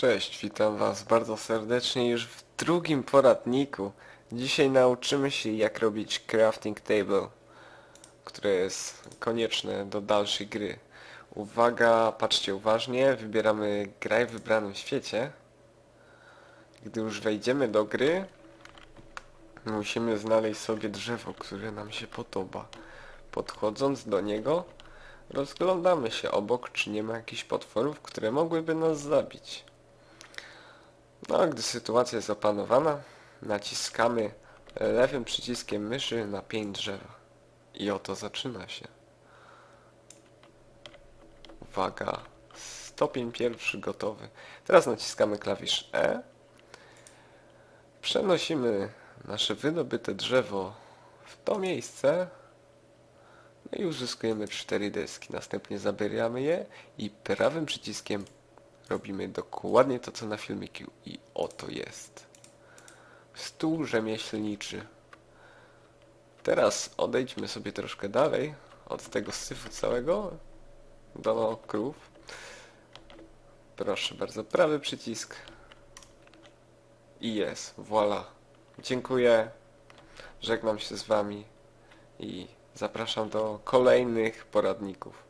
Cześć, witam Was bardzo serdecznie już w drugim poradniku. Dzisiaj nauczymy się jak robić crafting table, które jest konieczne do dalszej gry. Uwaga, patrzcie uważnie, wybieramy graj w wybranym świecie. Gdy już wejdziemy do gry, musimy znaleźć sobie drzewo, które nam się podoba. Podchodząc do niego, rozglądamy się obok, czy nie ma jakichś potworów, które mogłyby nas zabić. No, gdy sytuacja jest opanowana, naciskamy lewym przyciskiem myszy na pień drzewa. I oto zaczyna się. Uwaga, stopień pierwszy gotowy. Teraz naciskamy klawisz E. Przenosimy nasze wydobyte drzewo w to miejsce. No i uzyskujemy cztery deski. Następnie zabieramy je i prawym przyciskiem robimy dokładnie to co na filmiku. I oto jest. Stół rzemieślniczy. Teraz odejdźmy sobie troszkę dalej od tego syfu całego do krów. Proszę bardzo, prawy przycisk. I jest, voila. Dziękuję. Żegnam się z Wami i zapraszam do kolejnych poradników.